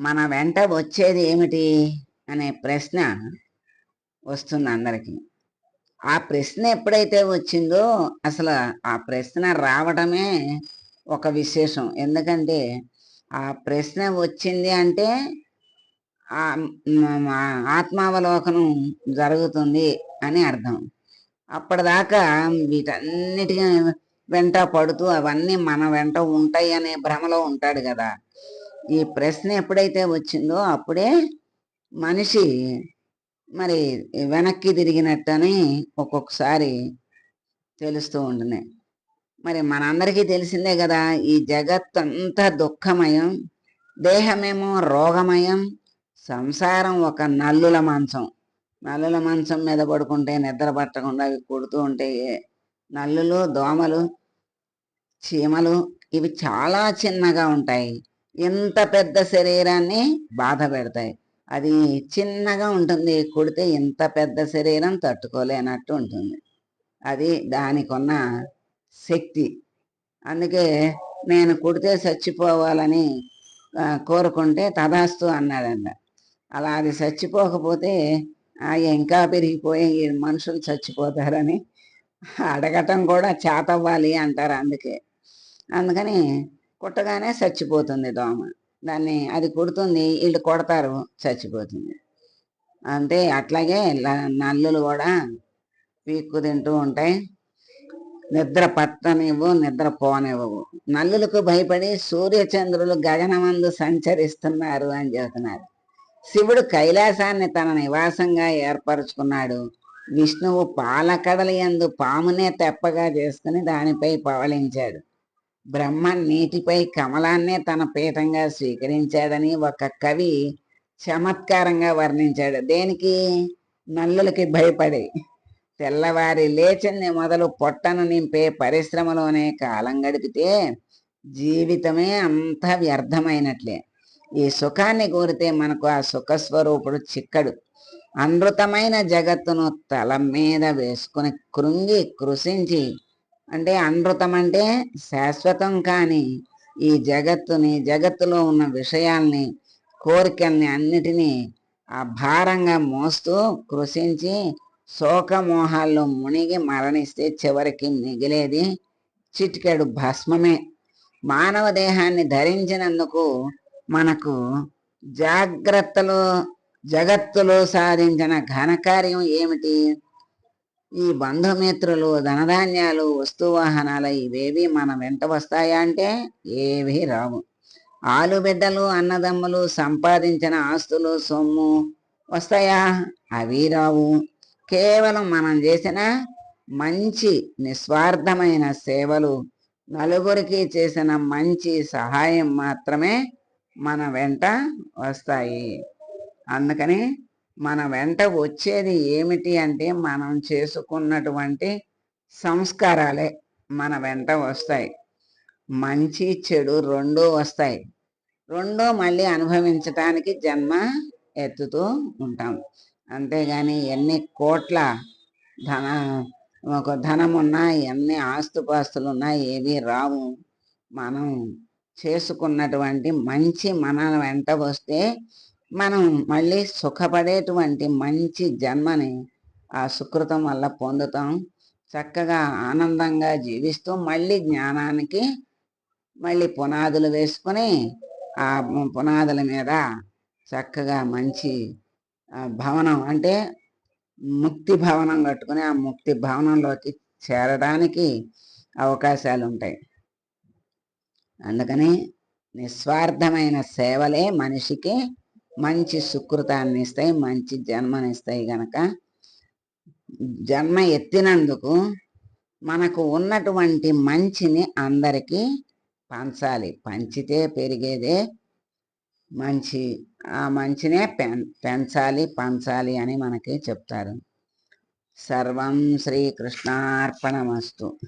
మన వెంట వచ్చేది ఏమిటి అనే ప్రశ్న వస్తుంది అందరికీ. ఆ ప్రశ్న ఎప్పుడైతే వచ్చిందో అసలు ఆ ప్రశ్న రావడమే ఒక విశేషం. ఎందుకంటే ఆ ప్రశ్న వచ్చింది అంటే ఆత్మావలోకనం జరుగుతుంది అని అర్థం. అప్పటిదాకా వీటన్నిటికీ వెంట పడుతూ అవన్నీ మన వెంట ఉంటాయి అనే భ్రమలో ఉంటాడు కదా. ఈ ప్రశ్న ఎప్పుడైతే వచ్చిందో అప్పుడే మనిషి మరి వెనక్కి తిరిగినట్టని ఒక్కొక్కసారి తెలుస్తూ ఉంటుంది. మరి మనందరికీ తెలిసిందే కదా ఈ జగత్ అంతా దుఃఖమయం దేహమేమో రోగమయం సంసారం ఒక నల్లుల మంచం. నల్లుల మంచం మీద పడుకుంటే నిద్ర పట్టకుండా అవి కొడుతూ ఉంటే నల్లులు దోమలు చీమలు ఇవి చాలా చిన్నగా ఉంటాయి. ఇంత పెద్ద శరీరాన్ని బాధ పెడతాయి. అది చిన్నగా ఉంటుంది కుడితే ఇంత పెద్ద శరీరం తట్టుకోలేనట్టు ఉంటుంది. అది దానికున్న శక్తి. అందుకే నేను కుడితే చచ్చిపోవాలని కోరుకుంటే తదాస్తు అన్నాడంట. అలా అది చచ్చిపోకపోతే ఆ, ఇంకా పెరిగిపోయి మనుషులు చచ్చిపోతారని అడగటం కూడా చేతవ్వాలి అంటారు అందుకే. అందుకని కుట్టగానే చచ్చిపోతుంది దోమ. దాన్ని అది కుడుతుంది వీళ్ళు కొడతారు చచ్చిపోతుంది. అంతే అట్లాగే నల్లులు కూడా పీక్కు తింటూ ఉంటాయి. నిద్ర పట్టనివ్వు నిద్ర పోనివ్వవు నల్లులకు భయపడి సూర్యచంద్రులు గగనమందు సంచరిస్తున్నారు అని చెబుతున్నారు. శివుడు కైలాసాన్ని తన నివాసంగా ఏర్పరచుకున్నాడు. విష్ణువు పాలకడలి యందు పామునే తెప్పగా చేసుకుని దానిపై పవలించాడు బ్రహ్మ నీటిపై కమలాన్నే తన పీఠంగా స్వీకరించాడని ఒక కవి చమత్కారంగా వర్ణించాడు. దేనికి? నల్లులకి భయపడి. తెల్లవారి లేచింది మొదలు పొట్టను నింపే పరిశ్రమలోనే కాలం గడిపితే జీవితమే అంత వ్యర్థమైనట్లే. ఈ సుఖాన్ని కోరితే మనకు ఆ సుఖస్వరూపుడు చిక్కడు. అనృతమైన జగత్తును తల మీద వేసుకుని కృంగి కృషించి అంటే అనృతం అంటే శాశ్వతం కాని ఈ జగత్తుని జగత్తులో ఉన్న విషయాల్ని కోరికల్ని అన్నిటినీ ఆ భారంగా మోస్తూ కృషించి శోకమోహాల్లో మునిగి మరణిస్తే చివరికి మిగిలేది చిటికెడు భస్మమే. మానవ దేహాన్ని ధరించినందుకు మనకు జాగ్రత్తలు జగత్తులో సాధించిన ఘనకార్యం ఏమిటి? ఈ బంధుమిత్రులు ధనధాన్యాలు వస్తువాహనాలు ఇవేవి మన వెంట వస్తాయా అంటే ఏవి రావు. ఆలుబిడ్డలు అన్నదమ్ములు సంపాదించిన ఆస్తులు సొమ్ము వస్తాయా? అవి రావు. కేవలం మనం చేసిన మంచి నిస్వార్థమైన సేవలు నలుగురికి చేసిన మంచి సహాయం మాత్రమే మన వెంట వస్తాయి. అందుకని మన వెంట వచ్చేది ఏమిటి అంటే మనం చేసుకున్నటువంటి సంస్కారాలే మన వెంట వస్తాయి. మంచి చెడు రెండూ వస్తాయి. రెండూ మళ్ళీ అనుభవించటానికి జన్మ ఎత్తుతూ ఉంటాం. అంతేగాని ఎన్ని కోట్ల ధన ఒక ధనం ఉన్నా ఎన్ని ఆస్తుపాస్తులు ఉన్నా ఏవి రావు. మనం చేసుకున్నటువంటి మంచి మన వెంట వస్తే మనం మళ్ళీ సుఖపడేటువంటి మంచి జన్మని ఆ సుకృతం వల్ల పొందుతాం. చక్కగా ఆనందంగా జీవిస్తూ మళ్ళీ జ్ఞానానికి మళ్ళీ పునాదులు వేసుకుని ఆ పునాదుల మీద చక్కగా మంచి భవనం అంటే ముక్తి భవనం కట్టుకుని ఆ ముక్తి భవనంలోకి చేరడానికి అవకాశాలు ఉంటాయి. అందుకని నిస్వార్థమైన సేవలే మనిషికి మంచి సుకృతాన్ని ఇస్తాయి మంచి జన్మనిస్తాయి గనక. జన్మ ఎత్తినందుకు మనకు ఉన్నటువంటి మంచిని అందరికీ పంచాలి. పంచితే పెరిగేదే మంచి ఆ మంచినే పెంచాలి పంచాలి అని మనకి చెప్తారు. సర్వం శ్రీకృష్ణార్పణమస్తు.